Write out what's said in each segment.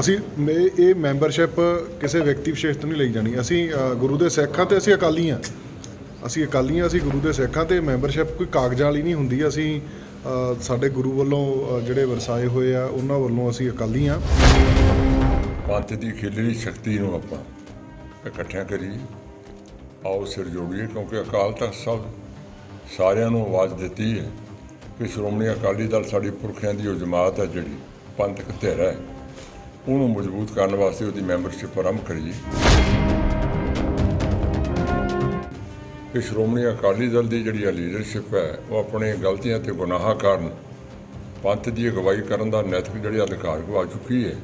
ਅਸੀਂ ਮੇ- ਇਹ ਮੈਂਬਰਸ਼ਿਪ ਕਿਸੇ ਵਿਅਕਤੀ ਵਿਸ਼ੇਸ਼ ਤੋਂ ਨਹੀਂ ਲਈ ਜਾਣੀ। ਅਸੀਂ ਅ, ਗੁਰੂ ਦੇ ਸਿੱਖ ਹਾਂ ਤੇ ਅਸੀਂ ਅਕਾਲੀ ਹਾਂ ਅਸੀਂ ਅਕਾਲੀ ਹਾਂ ਅਸੀਂ ਗੁਰੂ ਦੇ ਸਿੱਖ ਹਾਂ ਤੇ ਮੈਂਬਰਸ਼ਿਪ ਕੋਈ ਕਾਗਜ਼ਾਂ ਵਾਲੀ ਨਹੀਂ ਹੁੰਦੀ। ਅਸੀਂ ਅ, ਸਾਡੇ ਗੁਰੂ ਵੱਲੋਂ ਅ, ਜਿਹੜੇ ਵਰਸਾਏ ਹੋਏ ਆ ਉਹਨਾਂ ਵੱਲੋਂ ਅਸੀਂ ਅਕਾਲੀ ਹਾਂ ਪੰਥ ਦੀ ਖਿਲਰੀ ਸ਼ਕਤੀ ਨੂੰ ਆਪਾਂ ਇਕੱਠਿਆਂ ਕਰੀਏ। ਆਓ ਸਿਰ ਜੋੜੀਏ ਕਿਉਂਕਿ ਅਕਾਲ ਤਖਤ ਸਾਹਿਬ ਸਾਰਿਆਂ ਨੂੰ ਆਵਾਜ਼ ਦਿੱਤੀ ਹੈ ਕਿ ਸ਼੍ਰੋਮਣੀ ਅਕਾਲੀ ਦਲ ਸਾਡੀ ਪੁਰਖਿਆਂ ਦੀ ਉਹ ਜਮਾਤ ਹੈ ਜਿਹੜੀ ਪੰਥਕ ਧਿਰ ਹੈ। ਉਹਨੂੰ ਮਜ਼ਬੂਤ ਕਰਨ ਵਾਸਤੇ ਉਹਦੀ ਮੈਂਬਰਸ਼ਿਪ ਆਰੰਭ ਕਰੀਏ ਕਿ ਸ਼੍ਰੋਮਣੀ ਅਕਾਲੀ ਦਲ ਦੀ ਜਿਹੜੀ ਲੀਡਰਸ਼ਿਪ ਹੈ, ਉਹ ਆਪਣੇ ਗਲਤੀਆਂ ਤੇ ਗੁਨਾਹਾਂ ਕਾਰਨ ਪੰਥ ਦੀ ਅਗਵਾਈ ਕਰਨ ਦਾ ਨੈਤਿਕ ਜਿਹੜੇ ਅਧਿਕਾਰ ਗਵਾ ਚੁੱਕੀ ਹੈ।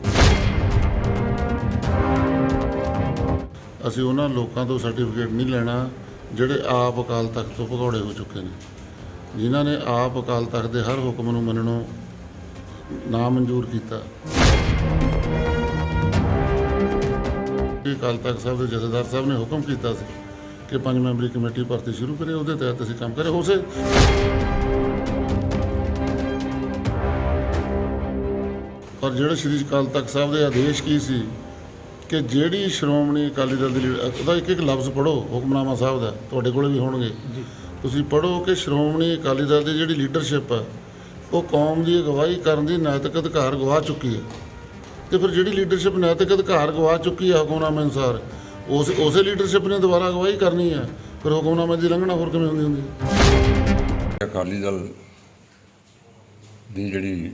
ਅਸੀਂ ਉਹਨਾਂ ਲੋਕਾਂ ਤੋਂ ਸਰਟੀਫਿਕੇਟ ਨਹੀਂ ਲੈਣਾ, ਜਿਹੜੇ ਆਪ ਅਕਾਲ ਤਖਤ ਤੋਂ ਭਗੌੜੇ ਹੋ ਚੁੱਕੇ ਨੇ। ਜਿਨ੍ਹਾਂ ਨੇ ਆਪ ਅਕਾਲ ਤਖਤ ਦੇ ਹਰ ਹੁਕਮ ਨੂੰ ਮੰਨਣੋਂ ਨਾ ਮਨਜ਼ੂਰ ਕੀਤਾ। ਕਿ ਅਕਾਲ ਤਖਤ ਸਾਹਿਬ ਦੇ ਜਥੇਦਾਰ ਸਾਹਿਬ ਨੇ ਹੁਕਮ ਕੀਤਾ ਸੀ ਕਿ ਪੰਜ ਮੈਂਬਰੀ ਕਮੇਟੀ ਭਰਤੀ ਸ਼ੁਰੂ ਕਰੇ ਉਹਦੇ ਤਹਿਤ ਅਸੀਂ ਕੰਮ ਕਰੇ ਉਸੇ ਪਰ ਜਿਹੜਾ ਸ਼੍ਰੀ ਅਕਾਲ ਤਖਤ ਸਾਹਿਬ ਦੇ ਆਦੇਸ਼ ਕੀ ਸੀ ਕਿ ਜਿਹੜੀ ਸ਼੍ਰੋਮਣੀ ਅਕਾਲੀ ਦਲ ਦੀ ਉਹਦਾ ਇੱਕ ਇੱਕ ਲਫ਼ਜ਼ ਪੜੋ ਹੁਕਮਨਾਮਾ ਸਾਹਿਬ ਦਾ ਤੁਹਾਡੇ ਕੋਲੇ ਵੀ ਹੋਣਗੇ। ਤੁਸੀਂ ਪੜੋ ਕਿ ਸ਼੍ਰੋਮਣੀ ਅਕਾਲੀ ਦਲ ਦੀ ਜਿਹੜੀ ਲੀਡਰਸ਼ਿਪ ਹੈ ਉਹ ਕੌਮ ਦੀ ਅਗਵਾਈ ਕਰਨ ਦੀ ਨੈਤਿਕ ਅਧਿਕਾਰ ਗਵਾ ਚੁੱਕੀ ਹੈ। ਤੇ ਫਿਰ ਜਿਹੜੀ ਲੀਡਰਸ਼ਿਪ ਨੈਤਿਕ ਅਧਿਕਾਰ ਗਵਾ ਚੁੱਕੀ ਹੈ ਹੁਕਮਨਾਮੇ ਅਨੁਸਾਰ, ਉਸ, ਉਸੇ ਲੀਡਰਸ਼ਿਪ ਨੇ ਦੁਬਾਰਾ ਅਗਵਾਈ ਕਰਨੀ ਹੈ ਫਿਰ ਹੁਕਮਨਾਮੇ ਦੀ ਲੰਘਣਾ ਹੋਰ ਕਿਵੇਂ ਹੁੰਦੀ ਹੁੰਦੀ? ਹੈ ਅਕਾਲੀ ਦਲ ਦੀ ਜਿਹੜੀ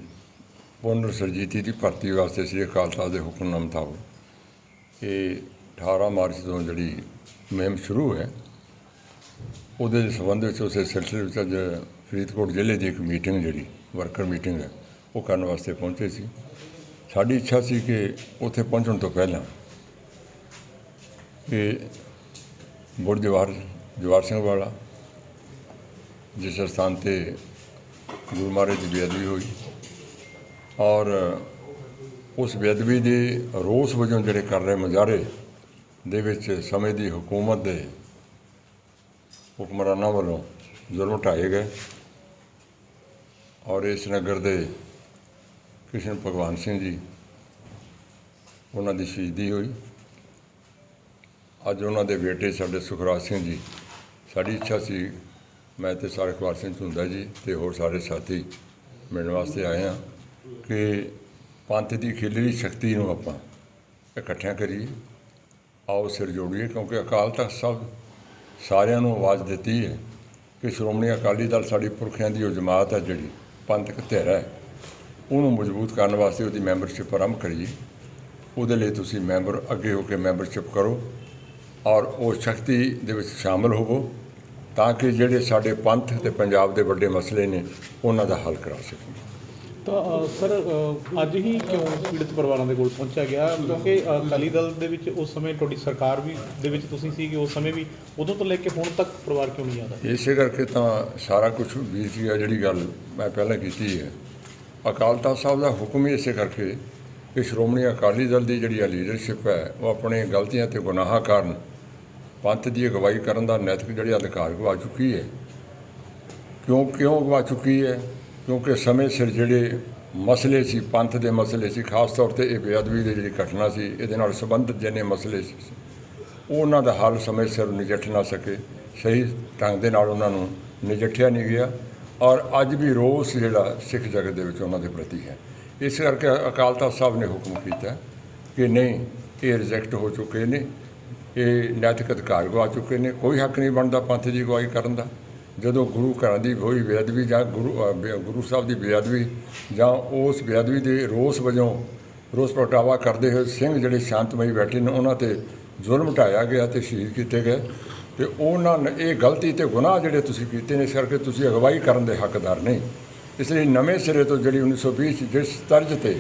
ਪੁਨਰ ਸਰਜੀਤੀ ਦੀ ਭਰਤੀ ਵਾਸਤੇ ਸ੍ਰੀ ਅਕਾਲ ਤਖਤ ਦੇ ਹੁਕਮਨਾਮੇ ਮੁਤਾਬਕ ਇਹ 18 ਮਾਰਚ ਤੋਂ ਜਿਹੜੀ ਮੁਹਿੰਮ ਸ਼ੁਰੂ ਹੈ, ਉਹਦੇ ਸੰਬੰਧ ਵਿੱਚ ਉਸੇ ਸਿਲਸਿਲੇ ਵਿੱਚ ਅੱਜ ਫਰੀਦਕੋਟ ਜ਼ਿਲ੍ਹੇ ਦੀ ਇੱਕ ਮੀਟਿੰਗ ਜਿਹੜੀ ਵਰਕਰ ਮੀਟਿੰਗ ਹੈ, ਉਹ ਕਰਨ ਵਾਸਤੇ ਪਹੁੰਚੇ ਸੀ। ਸਾਡੀ ਇੱਛਾ ਸੀ ਕਿ ਉੱਥੇ ਪਹੁੰਚਣ ਤੋਂ ਪਹਿਲਾਂ ਕਿ ਬੁਰਜ ਜਵਾਹਰ ਜਵਾਹਰ ਸਿੰਘ ਵਾਲਾ, ਜਿਸ ਸਥਾਨ ਤੇ ਗੁਰੂ ਮਹਾਰਾਜ ਦੀ ਬੇਅਦਬੀ ਹੋਈ ਔਰ ਉਸ ਬੇਅਦਬੀ ਦੇ ਰੋਸ ਵਜੋਂ ਜਿਹੜੇ ਕਰ ਰਹੇ ਮੁਜ਼ਾਹਰੇ ਦੇ ਵਿੱਚ ਸਮੇਂ ਦੀ ਹਕੂਮਤ ਦੇ ਹੁਕਮਰਾਨਾਂ ਵੱਲੋਂ ਜ਼ੁਲਮ ਢਾਏ ਗਏ ਔਰ ਇਸ ਨਗਰ ਦੇ ਕ੍ਰਿਸ਼ਨ ਭਗਵਾਨ ਸਿੰਘ ਜੀ, ਉਹਨਾਂ ਦੀ ਸ਼ਹੀਦੀ ਹੋਈ। ਅੱਜ ਉਹਨਾਂ ਦੇ ਬੇਟੇ ਸਾਡੇ ਸੁਖਰਾਜ ਸਿੰਘ ਜੀ, ਸਾਡੀ ਇੱਛਾ ਸੀ, ਮੈਂ ਤੇ ਸਾਰੇ ਕੁਮਾਰ ਸਿੰਘ ਝੁੰਦਾ ਜੀ ਤੇ ਹੋਰ ਸਾਰੇ ਸਾਥੀ ਮਿਲਣ ਵਾਸਤੇ ਆਏ ਹਾਂ ਕਿ ਪੰਥ ਦੀ ਖਿਲਰੀ ਸ਼ਕਤੀ ਨੂੰ ਆਪਾਂ ਇਕੱਠਿਆਂ ਕਰੀਏ। ਆਓ ਸਿਰ ਜੋੜੀਏ ਕਿਉਂਕਿ ਅਕਾਲ ਤਖਤ ਸਭ ਸਾਰਿਆਂ ਨੂੰ ਆਵਾਜ਼ ਦਿੱਤੀ ਹੈ ਕਿ ਸ਼੍ਰੋਮਣੀ ਅਕਾਲੀ ਦਲ ਸਾਡੀ ਪੁਰਖਿਆਂ ਦੀ ਉਹ ਜਮਾਤ ਹੈ ਜਿਹੜੀ, ਪੰਥਕ ਧਿਰ ਹੈ। ਉਹਨੂੰ ਮਜ਼ਬੂਤ ਕਰਨ ਵਾਸਤੇ ਉਹਦੀ ਮੈਂਬਰਸ਼ਿਪ ਆਰੰਭ ਕਰੀਏ। ਉਹਦੇ ਲਈ ਤੁਸੀਂ ਮੈਂਬਰ ਅੱਗੇ ਹੋ ਕੇ ਮੈਂਬਰਸ਼ਿਪ ਕਰੋ ਔਰ ਉਹ ਸ਼ਕਤੀ ਦੇ ਵਿੱਚ ਸ਼ਾਮਲ ਹੋਵੋ ਤਾਂ ਕਿ ਜਿਹੜੇ ਸਾਡੇ ਪੰਥ ਤੇ ਪੰਜਾਬ ਦੇ ਵੱਡੇ ਮਸਲੇ ਨੇ ਉਹਨਾਂ ਦਾ ਹੱਲ ਕਰਾ ਸਕੀਏ। ਤਾਂ ਸਰ ਅੱਜ ਹੀ ਕਿਉਂ ਪੀੜਤ ਪਰਿਵਾਰਾਂ ਦੇ ਕੋਲ ਪਹੁੰਚਿਆ ਗਿਆ? ਕਿਉਂਕਿ ਅਕਾਲੀ ਦਲ ਦੇ ਵਿੱਚ ਉਸ ਸਮੇਂ ਤੁਹਾਡੀ ਸਰਕਾਰ ਵੀ ਦੇ ਵਿੱਚ ਤੁਸੀਂ ਸੀ ਕਿ ਉਸ ਸਮੇਂ ਵੀ ਉਦੋਂ ਤੋਂ ਲੈ ਕੇ ਹੁਣ ਤੱਕ ਪਰਿਵਾਰ ਕਿਉਂ ਨਹੀਂ ਆਦਾ ਇਸੇ ਕਰਕੇ ਤਾਂ ਸਾਰਾ ਕੁਝ ਵੀਰ ਜੀ ਆ ਜਿਹੜੀ ਗੱਲ ਮੈਂ ਪਹਿਲਾਂ ਕੀਤੀ ਹੈ। ਅਕਾਲ ਤਖਤ ਸਾਹਿਬ ਦਾ ਹੁਕਮ ਹੀ ਇਸੇ ਕਰਕੇ ਕਿ ਸ਼੍ਰੋਮਣੀ ਅਕਾਲੀ ਦਲ ਦੀ ਜਿਹੜੀ ਲੀਡਰਸ਼ਿਪ ਹੈ, ਉਹ ਆਪਣੇ ਗਲਤੀਆਂ ਤੇ ਗੁਨਾਹਾਂ ਕਾਰਨ ਪੰਥ ਦੀ ਅਗਵਾਈ ਕਰਨ ਦਾ ਨੈਤਿਕ ਜਿਹੜਾ ਅਧਿਕਾਰ ਗਵਾ ਚੁੱਕੀ ਹੈ। ਕਿਉਂ ਕਿਉਂ ਗਵਾ ਚੁੱਕੀ ਹੈ? ਕਿਉਂਕਿ ਸਮੇਂ ਸਿਰ ਜਿਹੜੇ ਮਸਲੇ ਸੀ, ਪੰਥ ਦੇ ਮਸਲੇ ਸੀ, ਖਾਸ ਤੌਰ ਤੇ ਇਹ ਬੇਅਦਬੀ ਦੀ ਜਿਹੜੀ ਘਟਨਾ ਸੀ, ਇਹਦੇ ਨਾਲ ਸੰਬੰਧਿਤ ਜਿੰਨੇ ਮਸਲੇ ਸੀ, ਉਹਨਾਂ ਦਾ ਹੱਲ ਸਮੇਂ ਸਿਰ ਨਜਿੱਠ ਨਾ ਸਕੇ। ਸਹੀ ਢੰਗ ਦੇ ਨਾਲ ਉਹਨਾਂ ਨੂੰ ਨਜਿੱਠਿਆ ਨਹੀਂ ਗਿਆ। ਔਰ ਅੱਜ ਵੀ ਰੋਸ ਜਿਹੜਾ ਸਿੱਖ ਜਗਤ ਦੇ ਵਿੱਚ ਉਹਨਾਂ ਦੇ ਪ੍ਰਤੀ ਹੈ। ਇਸ ਕਰਕੇ ਅਕਾਲ ਤਖਤ ਸਾਹਿਬ ਨੇ ਹੁਕਮ ਕੀਤਾ ਕਿ ਨਹੀਂ, ਇਹ ਰਿਜੈਕਟ ਹੋ ਚੁੱਕੇ ਨੇ, ਇਹ ਨੈਤਿਕ ਅਧਿਕਾਰ ਗਵਾ ਚੁੱਕੇ ਨੇ, ਕੋਈ ਹੱਕ ਨਹੀਂ ਬਣਦਾ ਪੰਥ ਦੀ ਅਗਵਾਈ ਕਰਨ ਦਾ। ਜਦੋਂ ਗੁਰੂ ਘਰਾਂ ਦੀ ਹੋਈ ਬੇਅਦਬੀ ਜਾਂ ਗੁਰੂ ਬੇ- ਗੁਰੂ ਸਾਹਿਬ ਦੀ ਬੇਅਦਬੀ ਜਾਂ ਉਸ ਬੇਅਦਬੀ ਦੇ ਰੋਸ ਵਜੋਂ ਰੋਸ ਪ੍ਰਗਟਾਵਾ ਕਰਦੇ ਹੋਏ ਸਿੰਘ ਜਿਹੜੇ ਸ਼ਾਂਤਮਈ ਬੈਠੇ ਨੇ, ਉਹਨਾਂ ਤੇ ਜ਼ੁਲਮ ਢਾਇਆ ਗਿਆ ਤੇ ਸ਼ਹੀਦ ਕੀਤੇ ਗਏ। ਤੇ ਉਹਨਾਂ ਨੇ ਇਹ ਗਲਤੀ ਤੇ ਗੁਨਾਹ ਜਿਹੜੇ ਤੁਸੀਂ ਕੀਤੇ ਨੇ ਇਸ ਕਰਕੇ ਤੁਸੀਂ ਅਗਵਾਈ ਕਰਨ ਦੇ ਹੱਕਦਾਰ ਨਹੀਂ। ਇਸ ਲਈ ਨਵੇਂ ਸਿਰੇ ਤੋਂ ਜਿਹੜੀ 1920 'ਚ ਜਿਸ ਤਰਜ ਤੇ,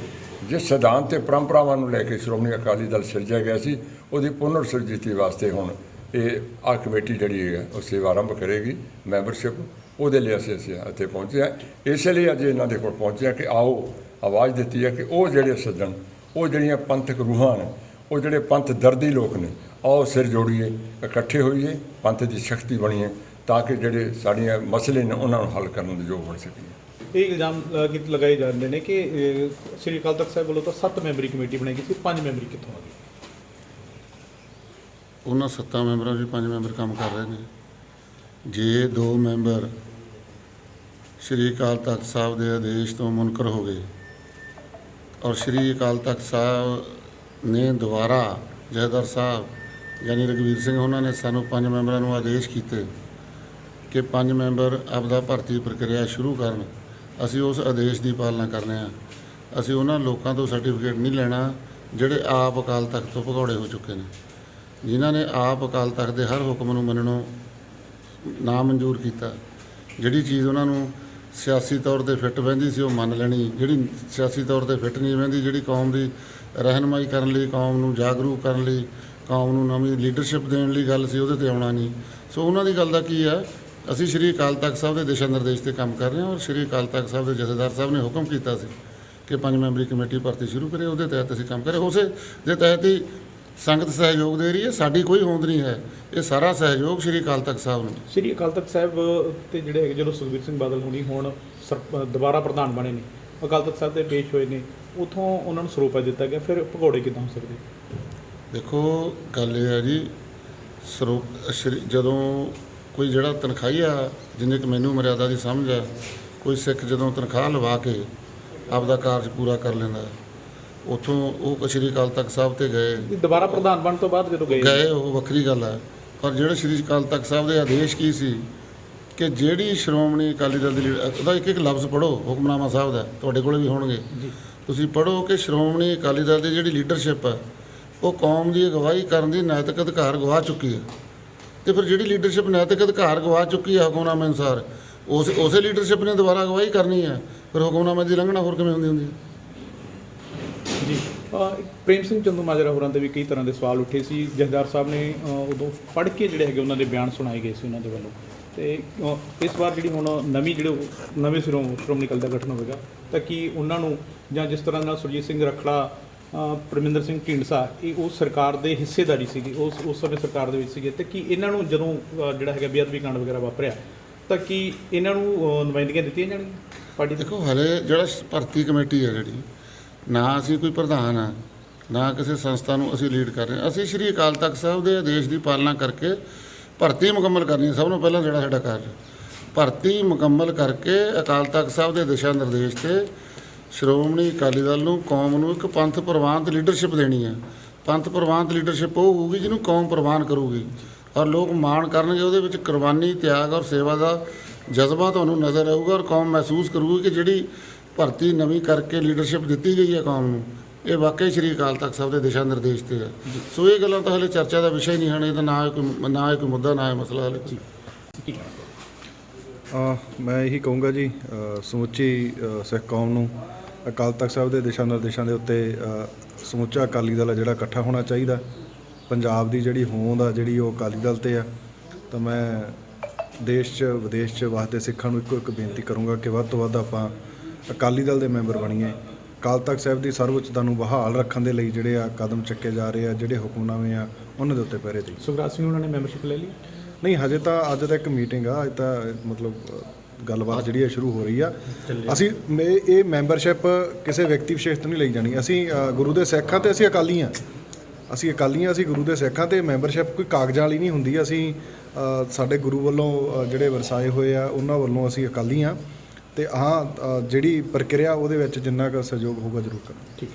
ਜਿਸ ਸਿਧਾਂਤ ਤੇ ਪਰੰਪਰਾਵਾਂ ਨੂੰ ਲੈ ਕੇ ਸ਼੍ਰੋਮਣੀ ਅਕਾਲੀ ਦਲ ਸਿਰਜਿਆ ਗਿਆ ਸੀ, ਉਹਦੀ ਪੁਨਰ ਸਿਰਜੀਤੀ ਵਾਸਤੇ ਹੁਣ ਇਹ ਆ ਕਮੇਟੀ ਜਿਹੜੀ ਹੈ, ਉਹ ਸੇਵਾ ਆਰੰਭ ਕਰੇਗੀ, ਮੈਂਬਰਸ਼ਿਪ। ਉਹਦੇ ਲਈ ਅਸੀਂ ਅਸੀਂ ਇੱਥੇ ਪਹੁੰਚੇ ਹਾਂ। ਇਸੇ ਲਈ ਅੱਜ ਇਹਨਾਂ ਦੇ ਕੋਲ ਪਹੁੰਚੇ ਹਾਂ ਕਿ ਆਓ, ਆਵਾਜ਼ ਦਿੱਤੀ ਹੈ ਕਿ ਉਹ ਜਿਹੜੇ ਸੱਜਣ, ਉਹ ਜਿਹੜੀਆਂ ਪੰਥਕ ਰੂਹਾਂ ਨੇ, ਉਹ ਜਿਹੜੇ ਪੰਥ ਦਰਦੀ ਲੋਕ ਨੇ ਆਓ ਸਿਰ ਜੋੜੀਏ ਇਕੱਠੇ ਹੋਈਏ ਪੰਥ ਦੀ ਸ਼ਕਤੀ ਬਣੀਏ ਤਾਂ ਕਿ ਜਿਹੜੇ ਸਾਡੀਆਂ ਮਸਲੇ ਨੇ ਉਹਨਾਂ ਨੂੰ ਹੱਲ ਕਰਨ ਦੇ ਯੋਗ ਬਣ ਸਕੀਏ। ਇਹ ਇਲਜ਼ਾਮ ਲਗਾਏ ਜਾਂਦੇ ਨੇ ਕਿ ਸ੍ਰੀ ਅਕਾਲ ਤਖਤ ਸਾਹਿਬ ਵੱਲੋਂ ਤਾਂ 7 ਮੈਂਬਰੀ ਕਮੇਟੀ ਬਣਾਈ ਗਈ ਸੀ 5 ਮੈਂਬਰੀ ਕਿੱਥੋਂ ਆ ਗਈ? ਉਹਨਾਂ ਸੱਤਾਂ ਮੈਂਬਰਾਂ ਵਿੱਚ ਪੰਜ ਮੈਂਬਰ ਕੰਮ ਕਰ ਰਹੇ ਨੇ। ਜੇ ਦੋ ਮੈਂਬਰ ਸ਼੍ਰੀ ਅਕਾਲ ਤਖਤ ਸਾਹਿਬ ਦੇ ਆਦੇਸ਼ ਤੋਂ ਮੁਨਕਰ ਹੋ ਗਏ ਔਰ ਸ਼੍ਰੀ ਅਕਾਲ ਤਖਤ ਸਾਹਿਬ ਨੇ ਦੁਬਾਰਾ ਜਹਦਰ ਸਾਹਿਬ ਯਾਨੀ ਰਘਵੀਰ ਸਿੰਘ ਉਹਨਾਂ ਨੇ ਸਾਨੂੰ ਪੰਜ ਮੈਂਬਰਾਂ ਨੂੰ ਆਦੇਸ਼ ਕੀਤੇ ਕਿ ਪੰਜ ਮੈਂਬਰ ਆਪਦਾ ਭਰਤੀ ਪ੍ਰਕਿਰਿਆ ਸ਼ੁਰੂ ਕਰਨ। ਅਸੀਂ ਉਸ ਆਦੇਸ਼ ਦੀ ਪਾਲਣਾ ਕਰਨੇ ਆ। ਅਸੀਂ ਉਹਨਾਂ ਲੋਕਾਂ ਤੋਂ ਸਰਟੀਫਿਕੇਟ ਨਹੀਂ ਲੈਣਾ, ਜਿਹੜੇ ਆਪ ਅਕਾਲ ਤਖਤ ਤੋਂ ਭਗੌੜੇ ਹੋ ਚੁੱਕੇ ਨੇ। ਜਿਨ੍ਹਾਂ ਨੇ ਆਪ ਅਕਾਲ ਤਖਤ ਦੇ ਹਰ ਹੁਕਮ ਨੂੰ ਮੰਨਣੋਂ ਨਾ ਮਨਜ਼ੂਰ ਕੀਤਾ। ਜਿਹੜੀ ਚੀਜ਼ ਉਹਨਾਂ ਨੂੰ ਸਿਆਸੀ ਤੌਰ ਤੇ ਫਿੱਟ ਬਹਿੰਦੀ ਸੀ, ਉਹ ਮੰਨ ਲੈਣੀ। ਜਿਹੜੀ ਸਿਆਸੀ ਤੌਰ ਤੇ ਫਿੱਟ ਨਹੀਂ ਬਹਿੰਦੀ, ਜਿਹੜੀ ਕੌਮ ਦੀ ਰਹਿਨਮਾਈ ਕਰਨ ਲਈ, ਕੌਮ ਨੂੰ ਜਾਗਰੂਕ ਕਰਨ ਲਈ ਕੌਮ ਨੂੰ ਨਵੀਂ ਲੀਡਰਸ਼ਿਪ ਦੇਣ ਲਈ ਗੱਲ ਸੀ, ਉਹਦੇ ਤੇ ਆਉਣਾ ਨਹੀਂ। ਸੋ ਉਹਨਾਂ ਦੀ ਗੱਲ ਦਾ ਕੀ ਆ ਅਸੀਂ ਸ਼੍ਰੀ ਅਕਾਲ ਤਖਤ ਸਾਹਿਬ ਦੇ ਦਿਸ਼ਾ ਨਿਰਦੇਸ਼ ਤੇ ਕੰਮ ਕਰ ਰਹੇ ਹਾਂ ਔਰ ਸ਼੍ਰੀ ਅਕਾਲ ਤਖਤ ਸਾਹਿਬ ਦੇ ਜਥੇਦਾਰ ਸਾਹਿਬ ਨੇ ਹੁਕਮ ਕੀਤਾ ਸੀ ਕਿ ਪੰਜ ਮੈਂਬਰੀ ਕਮੇਟੀ ਭਰਤੀ ਸ਼ੁਰੂ ਕਰੇ, ਉਹਦੇ ਤਹਿਤ ਅਸੀਂ ਕੰਮ ਕਰੇ। ਉਸੇ ਦੇ ਤਹਿਤ ਹੀ ਸੰਗਤ ਸਹਿਯੋਗ ਦੇ ਰਹੀ ਹੈ, ਸਾਡੀ ਕੋਈ ਹੋਂਦ ਨਹੀਂ ਹੈ। ਇਹ ਸਾਰਾ ਸਹਿਯੋਗ ਸ਼੍ਰੀ ਅਕਾਲ ਤਖਤ ਸਾਹਿਬ ਨੂੰ। ਸ੍ਰੀ ਅਕਾਲ ਤਖਤ ਸਾਹਿਬ ਤੇ ਜਿਹੜੇ ਹੈਗੇ, ਜਦੋਂ ਸੁਖਬੀਰ ਸਿੰਘ ਬਾਦਲ ਹੁਣੀ ਹੁਣ, ਸਰ- ਦੁਬਾਰਾ ਪ੍ਰਧਾਨ ਬਣੇ ਨੇ, ਅਕਾਲ ਤਖਤ ਸਾਹਿਬ ਦੇ ਪੇਸ਼ ਹੋਏ ਨੇ, ਉਥੋਂ ਉਹਨਾਂ ਨੂੰ ਸਰੋਪਾ ਦਿੱਤਾ ਗਿਆ, ਫਿਰ ਭਗੌੜੇ ਕਿਦਾਂ ਹੋ ਸਕਦੇ? ਦੇਖੋ ਗੱਲ ਇਹ ਹੈ ਜੀ ਸਰੋ ਸ਼੍ਰੀ- ਜਦੋਂ ਕੋਈ ਜਿਹੜਾ ਤਨਖਾਹੀਆ ਜਿੰਨੇ ਕਿ ਮੈਨੂੰ ਮਰਿਆਦਾ ਦੀ ਸਮਝ ਹੈ ਕੋਈ ਸਿੱਖ ਜਦੋਂ ਤਨਖਾਹ ਲਵਾ ਕੇ ਆਪਦਾ ਕਾਰਜ ਪੂਰਾ ਕਰ ਲੈਂਦਾ ਉਥੋਂ ਉਹ ਸ਼੍ਰੀ ਅਕਾਲ ਤਖਤ ਸਾਹਿਬ ਤੇ ਗਏ। ਦੁਬਾਰਾ ਪ੍ਰਧਾਨ ਬਣਨ ਤੋਂ ਬਾਅਦ ਜਦੋਂ ਗਏ। ਗਏ ਉਹ ਵੱਖਰੀ ਗੱਲ ਹੈ ਪਰ ਜਿਹੜੇ ਸ਼੍ਰੀ ਅਕਾਲ ਤਖਤ ਸਾਹਿਬ ਦੇ ਆਦੇਸ਼ ਕੀ ਸੀ? ਕਿ ਜਿਹੜੀ ਸ਼੍ਰੋਮਣੀ ਅਕਾਲੀ ਦਲ ਦੀ ਲੀਡਰ ਉਹਦਾ ਇੱਕ ਇੱਕ ਲਫ਼ਜ਼ ਪੜੋ ਹੁਕਮਨਾਮਾ ਸਾਹਿਬ ਦਾ ਤੁਹਾਡੇ ਕੋਲੇ ਵੀ ਹੋਣਗੇ। ਤੁਸੀਂ ਪੜੋ ਕਿ ਸ਼੍ਰੋਮਣੀ ਅਕਾਲੀ ਦਲ ਦੀ ਜਿਹੜੀ ਲੀਡਰਸ਼ਿਪ ਹੈ ਉਹ ਕੌਮ ਦੀ ਅਗਵਾਈ ਕਰਨ ਦੀ ਨੈਤਿਕ ਅਧਿਕਾਰ ਗਵਾ ਚੁੱਕੀ ਹੈ। ਤੇ ਫਿਰ ਜਿਹੜੀ ਲੀਡਰਸ਼ਿਪ ਨੈਤਿਕ ਅਧਿਕਾਰ ਗਵਾ ਚੁੱਕੀ ਹੈ ਹੁਕਮਨਾਮੇ ਅਨੁਸਾਰ, ਉਸ, ਉਸੇ ਲੀਡਰਸ਼ਿਪ ਨੇ ਦੁਬਾਰਾ ਅਗਵਾਈ ਕਰਨੀ ਹੈ। ਫਿਰ ਹੁਕਮਨਾਮੇ ਦੀ ਉਲੰਘਣਾ ਹੋਰ ਕਿਵੇਂ ਹੁੰਦੀ ਹੁੰਦੀ ਹੈ? ਜੀ ਪ੍ਰੇਮ ਸਿੰਘ ਚੰਦੂ ਮਾਜਰਾ ਹੋਰਾਂ ਤੇ ਵੀ ਕਈ ਤਰ੍ਹਾਂ ਦੇ ਸਵਾਲ ਉੱਠੇ ਸੀ। ਜਹਦਾਰ ਸਾਹਿਬ ਨੇ ਉਦੋਂ ਪੜ੍ਹ ਕੇ ਜਿਹੜੇ ਹੈਗੇ ਉਹਨਾਂ ਦੇ ਬਿਆਨ ਸੁਣਾਏ ਗਏ ਸੀ ਉਹਨਾਂ ਦੇ ਵੱਲੋਂ। ਤੇ ਇਸ ਵਾਰ ਜਿਹੜੀ ਹੁਣ ਨਵੀਂ ਜਿਹੜੇ ਨਵੇਂ ਸਿਰੋਂ ਸ਼੍ਰੋਮਣੀ ਅਕਾਲੀ ਦਾ ਗਠਨ ਹੋਵੇਗਾ, ਤਾਂ ਕੀ ਉਹਨਾਂ ਨੂੰ ਜਾਂ ਜਿਸ ਤਰ੍ਹਾਂ ਨਾਲ ਸੁਰਜੀਤ ਸਿੰਘ ਰਖੜਾ ਪਰਮਿੰਦਰ ਸਿੰਘ ਢੀਂਡਸਾ, ਇਹ ਉਸ ਸਰਕਾਰ ਦੇ ਹਿੱਸੇਦਾਰੀ ਸੀਗੀ, ਉਸ ਉਸ ਸਮੇਂ ਸਰਕਾਰ ਦੇ ਵਿੱਚ ਸੀਗੇ, ਤੇ ਕੀ ਇਹਨਾਂ ਨੂੰ ਜਦੋਂ ਜਿਹੜਾ ਹੈਗਾ ਬੇਅਦਬੀ ਕਾਂਡ ਵਗੈਰਾ ਵਾਪਰਿਆ, ਤਾਂ ਕੀ ਇਹਨਾਂ ਨੂੰ ਨੁਮਾਇੰਦਗੀਆਂ ਦਿੱਤੀਆਂ ਜਾਣਗੀਆਂ ਪਾਰਟੀ ਦੇਖੋ, ਹਲੇ ਜਿਹੜਾ ਭਰਤੀ ਕਮੇਟੀ ਹੈ ਜਿਹੜੀ, ਨਾ ਅਸੀਂ ਕੋਈ ਪ੍ਰਧਾਨ ਆ, ਨਾ ਕਿਸੇ ਸੰਸਥਾ ਨੂੰ ਅਸੀਂ ਲੀਡ ਕਰ ਰਹੇ ਹਾਂ। ਅਸੀਂ ਸ਼੍ਰੀ ਅਕਾਲ ਤਖਤ ਸਾਹਿਬ ਦੇ ਆਦੇਸ਼ ਦੀ ਪਾਲਣਾ ਕਰਕੇ ਭਰਤੀ ਮੁਕੰਮਲ ਕਰਨੀ ਹੈ, ਸਭ ਤੋਂ ਪਹਿਲਾਂ ਜਿਹੜਾ ਸਾਡਾ ਕਾਰਜ ਭਰਤੀ ਮੁਕੰਮਲ ਕਰਕੇ ਅਕਾਲ ਤਖਤ ਸਾਹਿਬ ਦੇ ਦਿਸ਼ਾ ਨਿਰਦੇਸ਼ ਤੇ ਸ਼੍ਰੋਮਣੀ ਅਕਾਲੀ ਦਲ ਨੂੰ ਕੌਮ ਨੂੰ ਇੱਕ ਪੰਥ ਪ੍ਰਵਾਨਤ ਲੀਡਰਸ਼ਿਪ ਦੇਣੀ ਹੈ। ਪੰਥ ਪ੍ਰਵਾਨਤ ਲੀਡਰਸ਼ਿਪ ਉਹ ਹੋਊਗੀ ਜਿਹਨੂੰ ਕੌਮ ਪ੍ਰਵਾਨ ਕਰੂਗੀ। ਔਰ ਲੋਕ ਮਾਣ ਕਰਨਗੇ ਉਹਦੇ ਵਿੱਚ ਕੁਰਬਾਨੀ, ਤਿਆਗ ਔਰ ਸੇਵਾ ਦਾ ਜਜ਼ਬਾ ਤੁਹਾਨੂੰ ਨਜ਼ਰ ਆਊਗਾ ਔਰ ਕੌਮ ਮਹਿਸੂਸ ਕਰੂਗੀ ਕਿ ਜਿਹੜੀ ਭਰਤੀ ਨਵੀਂ ਕਰਕੇ ਲੀਡਰਸ਼ਿਪ ਦਿੱਤੀ ਗਈ ਹੈ ਕੌਮ ਨੂੰ, ਇਹ ਵਾਕਈ ਸ਼੍ਰੀ ਅਕਾਲ ਤਖਤ ਸਾਹਿਬ ਦੇ ਦਿਸ਼ਾ ਨਿਰਦੇਸ਼ ਤੇ ਹੈ। ਸੋ ਇਹ ਗੱਲਾਂ ਤਾਂ ਹਲੇ ਚਰਚਾ ਦਾ ਵਿਸ਼ਾ ਹੀ ਨਹੀਂ ਹਨ, ਇਹ ਤਾਂ ਨਾ ਇਹ ਕੋਈ ਨਾ ਇਹ ਕੋਈ ਮੁੱਦਾ, ਨਾ ਇਹ ਮਸਲਾ ਹਲੇ। ਕੀ ਮੈਂ ਇਹੀ ਕਹੂੰਗਾ ਜੀ ਸਮੁੱਚੀ ਸਿੱਖ ਕੌਮ ਨੂੰ ਅਕਾਲ ਤਖਤ ਸਾਹਿਬ ਦੇ ਦਿਸ਼ਾ ਨਿਰਦੇਸ਼ਾਂ ਦੇ ਉੱਤੇ ਸਮੁੱਚਾ ਅਕਾਲੀ ਦਲ ਆ ਜਿਹੜਾ ਇਕੱਠਾ ਹੋਣਾ ਚਾਹੀਦਾ। ਪੰਜਾਬ ਦੀ ਜਿਹੜੀ ਹੋਂਦ ਆ ਜਿਹੜੀ ਉਹ ਅਕਾਲੀ ਦਲ ਤੇ ਆ ਤਾਂ ਮੈਂ ਦੇਸ਼ 'ਚ ਵਿਦੇਸ਼ 'ਚ ਵਾਸਤੇ ਸਿੱਖਾਂ ਨੂੰ ਇੱਕੋ ਇੱਕ ਬੇਨਤੀ ਕਰੂੰਗਾ ਕਿ ਵੱਧ ਤੋਂ ਵੱਧ ਆਪਾਂ ਅਕਾਲੀ ਦਲ ਦੇ ਮੈਂਬਰ ਬਣੀਏ। ਅਕਾਲ ਤਖਤ ਸਾਹਿਬ ਦੀ ਸਰਵਉੱਚਤਾ ਨੂੰ ਬਹਾਲ ਰੱਖਣ ਦੇ ਲਈ ਜਿਹੜੇ ਆ ਕਦਮ ਚੱਕੇ ਜਾ ਰਹੇ ਆ ਜਿਹੜੇ ਹੁਕਮਨਾਮੇ ਆ ਉਹਨਾਂ ਦੇ ਉੱਤੇ ਪਹਿਰੇ ਦੀ। ਸੁਖਰਾਜ ਸਿੰਘ ਉਹਨਾਂ ਨੇ ਮੈਂਬਰਸ਼ਿਪ ਲੈ ਲਈ? ਨਹੀਂ ਹਜੇ ਤਾਂ ਅੱਜ ਤਾਂ ਇੱਕ ਮੀਟਿੰਗ ਆ ਅੱਜ ਤਾਂ ਮਤਲਬ ਗੱਲਬਾਤ ਜਿਹੜੀ ਹੈ ਸ਼ੁਰੂ ਹੋ ਰਹੀ ਆ। ਅਸੀਂ ਮੇ- ਇਹ ਮੈਂਬਰਸ਼ਿਪ ਕਿਸੇ ਵਿਅਕਤੀ ਵਿਸ਼ੇਸ਼ ਤੋਂ ਨਹੀਂ ਲਈ ਜਾਣੀ। ਅਸੀਂ ਅ, ਗੁਰੂ ਦੇ ਸਿੱਖ ਹਾਂ ਤੇ ਅਸੀਂ ਅਕਾਲੀ ਹਾਂ। ਅਸੀਂ ਅਕਾਲੀ ਹਾਂ ਅਸੀਂ ਗੁਰੂ ਦੇ ਸਿੱਖ ਹਾਂ ਤੇ ਮੈਂਬਰਸ਼ਿਪ ਕੋਈ ਕਾਗਜ਼ਾਂ ਵਾਲੀ ਨਹੀਂ ਹੁੰਦੀ। ਅਸੀਂ ਅ, ਸਾਡੇ ਗੁਰੂ ਵੱਲੋਂ ਅ, ਜਿਹੜੇ ਵਰਸਾਏ ਹੋਏ ਆ ਉਹਨਾਂ ਵੱਲੋਂ ਅਸੀਂ ਅਕਾਲੀ ਹਾਂ। ਤੇ ਹਾਂ ਅ, ਜਿਹੜੀ ਪ੍ਰਕਿਰਿਆ ਉਹਦੇ ਵਿੱਚ ਜਿੰਨਾ ਕੁ ਸਹਿਯੋਗ ਹੋਊਗਾ ਜ਼ਰੂਰ ਕਰਾਂਗੇ। ਠੀਕ।